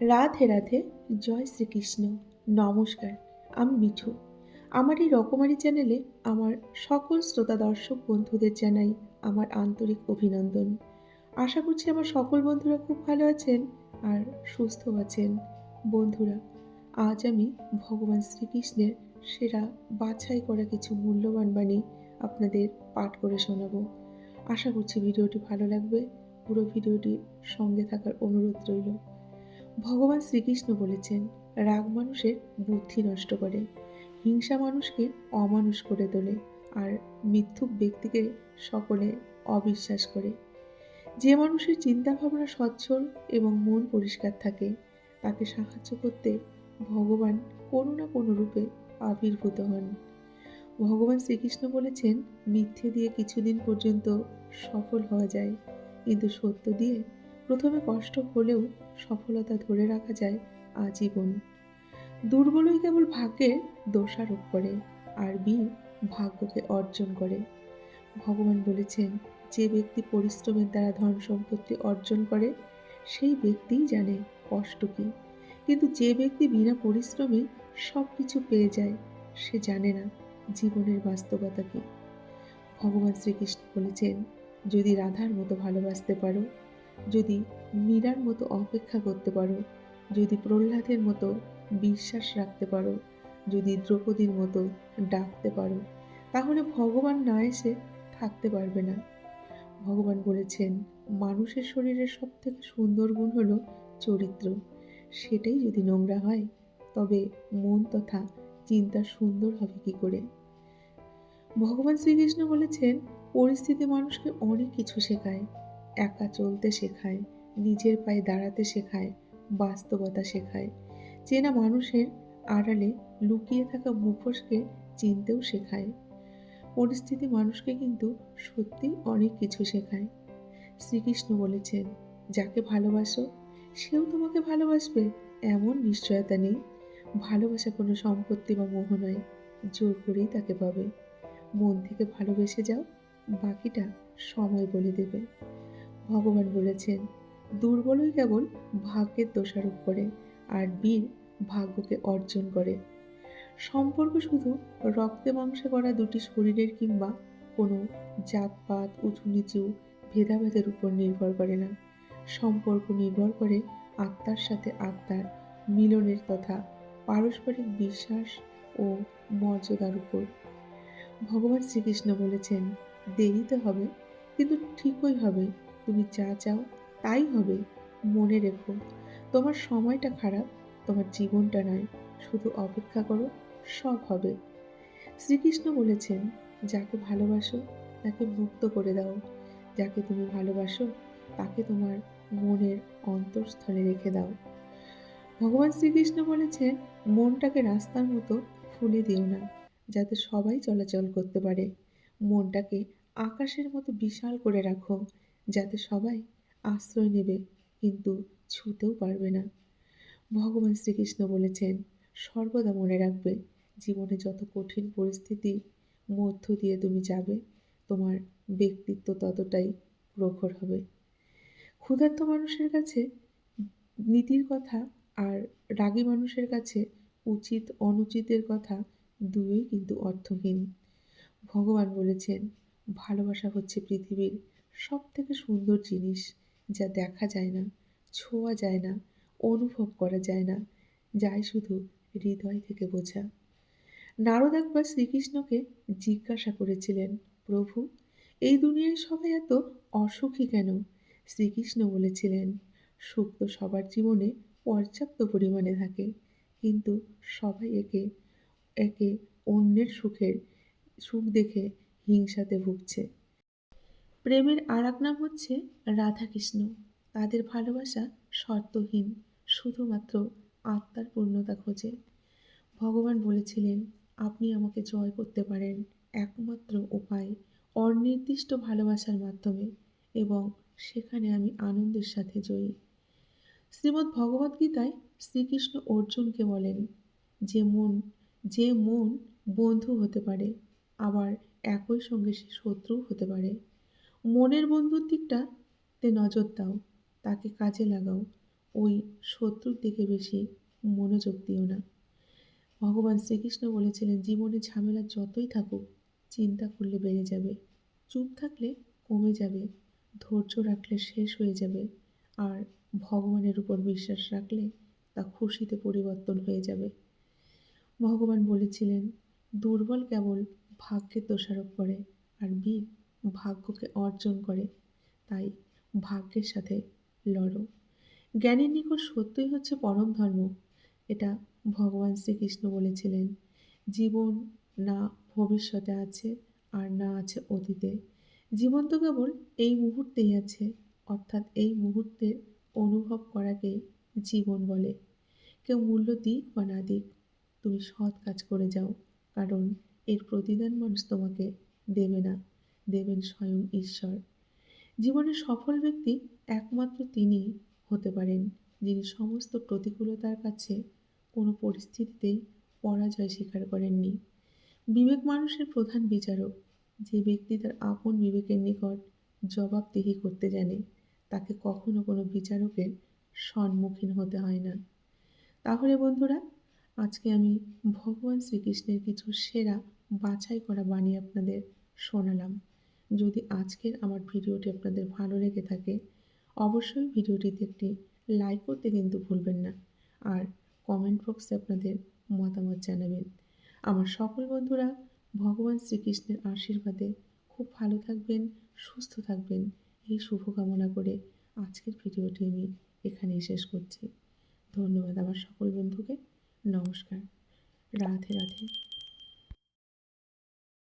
রাধে রাধে, জয় শ্রীকৃষ্ণ। নমস্কার, আমি মিঠু। আমার এই রকমারি চ্যানেলে আমার সকল শ্রোতা দর্শক বন্ধুদের জানাই আমার আন্তরিক অভিনন্দন। আশা করছি আমার সকল বন্ধুরা খুব ভালো আছেন আর সুস্থ আছেন। বন্ধুরা, আজ আমি ভগবান শ্রীকৃষ্ণের সেরা বাছাই করা কিছু মূল্যবান বাণী আপনাদের পাঠ করে শোনাবো। আশা করছি ভিডিওটি ভালো লাগবে। পুরো ভিডিওটির সঙ্গে থাকার অনুরোধ রইল। ভগবান শ্রীকৃষ্ণ বলেছেন, রাগ মানুষের বুদ্ধি নষ্ট করে, হিংসা মানুষকে অমানুষ করে তোলে, আর মিথ্যুক ব্যক্তিকে সকলে অবিশ্বাস করে। যে মানুষের চিন্তাভাবনা সচ্ছল এবং মন পরিষ্কার থাকে, তাকে সাহায্য করতে ভগবান কোনো না কোনো রূপে আবির্ভূত হন। ভগবান শ্রীকৃষ্ণ বলেছেন, মিথ্যে দিয়ে কিছুদিন পর্যন্ত সফল হওয়া যায়, কিন্তু সত্য দিয়ে প্রথমে কষ্ট হলেও সফলতা ধরে রাখা যায় আজীবন। দুর্বলই কেবল ভাগ্যের দোষারোপ করে আর বীর ভাগ্যকে অর্জন করে। ভগবান বলেছেন, যে ব্যক্তি পরিশ্রমের দ্বারা ধন সম্পত্তি অর্জন করে, সেই ব্যক্তিই জানে কষ্ট কী। কিন্তু যে ব্যক্তি বিনা পরিশ্রমে সব কিছু পেয়ে যায়, সে জানে না জীবনের বাস্তবতা কী। ভগবান শ্রীকৃষ্ণ বলেছেন, যদি রাধার মতো ভালোবাসতে পারো যদি মীরার মতো অপেক্ষা করতে পারো, যদি প্রহ্লাদের মতো বিশ্বাস রাখতে পারো, যদি দ্রৌপদীর মতো ডাকতে পারো, তাহলে ভগবান না এসে থাকতে পারবে না। ভগবান বলেছেন, মানুষের শরীরের সব থেকে সুন্দর গুণ হলো চরিত্র। সেটাই যদি নোংরা হয়, তবে মন তথা চিন্তা সুন্দর হবে কি করে? ভগবান শ্রীকৃষ্ণ বলেছেন, পরিস্থিতি মানুষকে অনেক কিছু শেখায়। একা চলতে শেখায়, নিজের পায়ে দাঁড়াতে শেখায়, বাস্তবতা শেখায়। চেনা মানুষের আড়ালে লুকিয়ে থাকা মুখোশকে চিনতেও শেখায়। পরিস্থিতি মানুষকে কিন্তু সত্যি অনেক কিছু শেখায়। শ্রীকৃষ্ণ বলেছেন, যাকে ভালোবাসো, সেও তোমাকে ভালোবাসবে, এমন নিশ্চয়তা নেই। ভালোবাসা কোনো সম্পত্তি বা মোহ নয়, জোর করেই তাকে পাবে। মন থেকে ভালোবেসে যাও, বাকিটা সময় বলে দেবে। ভগবান বলেছেন, দুর্বলই কেবল ভাগ্যের দোষারোপ করে আর বীর ভাগ্যকে অর্জন করে। সম্পর্ক শুধু রক্তে মাংসে করা দুটি শরীরের কিংবা কোনো জাতপাত উঁচু নিচু ভেদাভেদের উপর নির্ভর করে না। সম্পর্ক নির্ভর করে আত্মার সাথে আত্মার মিলনের তথা পারস্পরিক বিশ্বাস ও মর্যাদার উপর। ভগবান শ্রীকৃষ্ণ বলেছেন, দেরিতে হবে, কিন্তু ঠিকই হবে। তুমি যা চাও তাই হবে, মনে রেখো। তোমার সময়টা খারাপ, তোমার জীবনটা নয়। শুধু অপেক্ষা করো, সব হবে। শ্রীকৃষ্ণ বলেছেন, যাকে ভালোবাসো, তাকে মুক্ত করে দাও। যাকে তুমি ভালোবাসো, তাকে তোমার মনের অন্তঃস্থলে রেখে দাও। ভগবান শ্রীকৃষ্ণ বলেছেন, মনটাকে রাস্তার মতো ফুলে দিও না, যাতে সবাই চলাচল করতে পারে। মনটাকে আকাশের মতো বিশাল করে রাখো যাতে সবাই আশ্রয় নেবে, কিন্তু ছুতেও পারবে না। ভগবান শ্রীকৃষ্ণ বলেছেন, সর্বদা মনে রাখবে, জীবনে যত কঠিন পরিস্থিতি মধ্য দিয়ে তুমি যাবে, তোমার ব্যক্তিত্ব ততটাই প্রখর হবে। ক্ষুধার্ত মানুষের কাছে, নীতির কথা আর রাগী মানুষের কাছে উচিত অনুচিতের কথা দুটোই কিন্তু অর্থহীন। ভগবান বলেছেন, ভালোবাসা হচ্ছে পৃথিবীর সব থেকে সুন্দর জিনিস যা দেখা যায় না, ছোঁয়া যায় না, অনুভব করা যায় না, যায় শুধু হৃদয় থেকে বোঝা। নারদ একবার শ্রীকৃষ্ণকে জিজ্ঞাসা করেছিলেন, প্রভু, এই দুনিয়ায় সবাই এত অসুখী কেন? শ্রীকৃষ্ণ বলেছিলেন, সুখ তো সবার জীবনে পর্যাপ্ত পরিমাণে থাকে, কিন্তু সবাই একে একে অন্যের সুখের, সুখ দেখে হিংসাতে ভুগছে। প্রেমের আর এক নাম হচ্ছে রাধাকৃষ্ণ। তাদের ভালোবাসা শর্তহীন, শুধুমাত্র আত্মার পূর্ণতা খোঁজে। ভগবান বলেছিলেন, আপনি আমাকে জয় করতে পারেন, একমাত্র উপায় অনির্দিষ্ট ভালোবাসার মাধ্যমে এবং সেখানে আমি আনন্দের সাথে জয়ী। শ্রীমদ্ ভগবদ্গীতায় শ্রীকৃষ্ণ অর্জুনকে বলেন, যে মন যে মন বন্ধু হতে পারে, আবার একই সঙ্গে সে শত্রুও হতে পারে। মনের বন্ধুর দিকটাতে নজর দাও, তাকে কাজে লাগাও, ওই শত্রুর দিকে বেশি মনোযোগ দিও না। ভগবান শ্রীকৃষ্ণ বলেছিলেন, জীবনে ঝামেলা যতই থাকুক, চিন্তা করলে বেড়ে যাবে। চুপ থাকলে কমে যাবে, ধৈর্য রাখলে শেষ হয়ে যাবে, আর ভগবানের উপর বিশ্বাস রাখলে তা খুশিতে পরিবর্তন হয়ে যাবে। ভগবান বলেছিলেন, দুর্বল কেবল ভাগ্যের দোষারোপ করে, আর বীর ভাগ্যকে অর্জন করে। তাই ভাগ্যের সাথে লড়ো। জ্ঞানের নিকট সত্যই হচ্ছে পরম ধর্ম। এটা ভগবান শ্রীকৃষ্ণ বলেছিলেন, জীবন না ভবিষ্যতে আছে আর না আছে অতীতে। জীবন তো কেবল এই মুহূর্তেই আছে, অর্থাৎ এই মুহূর্তের অনুভব করাকে জীবন বলে। কেউ মূল্য দিক বা না দিক, তুমি সৎ কাজ করে যাও, কারণ এর প্রতিদান মানুষ তোমাকে দেবে না। দেবেন স্বয়ং ঈশ্বর। জীবনের সফল ব্যক্তি একমাত্র তিনিই হতে পারেন, যিনি সমস্ত প্রতিকূলতার কাছে কোনো পরিস্থিতিতেই পরাজয় স্বীকার করেননি। বিবেক মানুষের প্রধান বিচারক, যে ব্যক্তি তার আপন বিবেকের নিকট জবাবদিহি করতে জানে, তাকে কখনো কোনো বিচারকের সম্মুখীন হতে হয় না। তাহলে বন্ধুরা, আজকে আমি ভগবান শ্রীকৃষ্ণের কিছু সেরা বাছাই করা বাণী আপনাদের শোনালাম। যদি আজকের আমার ভিডিওটি আপনাদের ভালো লেগে থাকে, অবশ্যই ভিডিওটিতে একটি লাইক করতে কিন্তু ভুলবেন না। আর কমেন্ট বক্সে আপনাদের মতামত জানাবেন। আমার সকল বন্ধুরা ভগবান শ্রীকৃষ্ণের আশীর্বাদে খুব ভালো থাকবেন, সুস্থ থাকবেন। এই শুভকামনা করে আজকের ভিডিওটি আমি এখানেই শেষ করছি। ধন্যবাদ আমার সকল বন্ধুকে। নমস্কার। রাধে রাধে।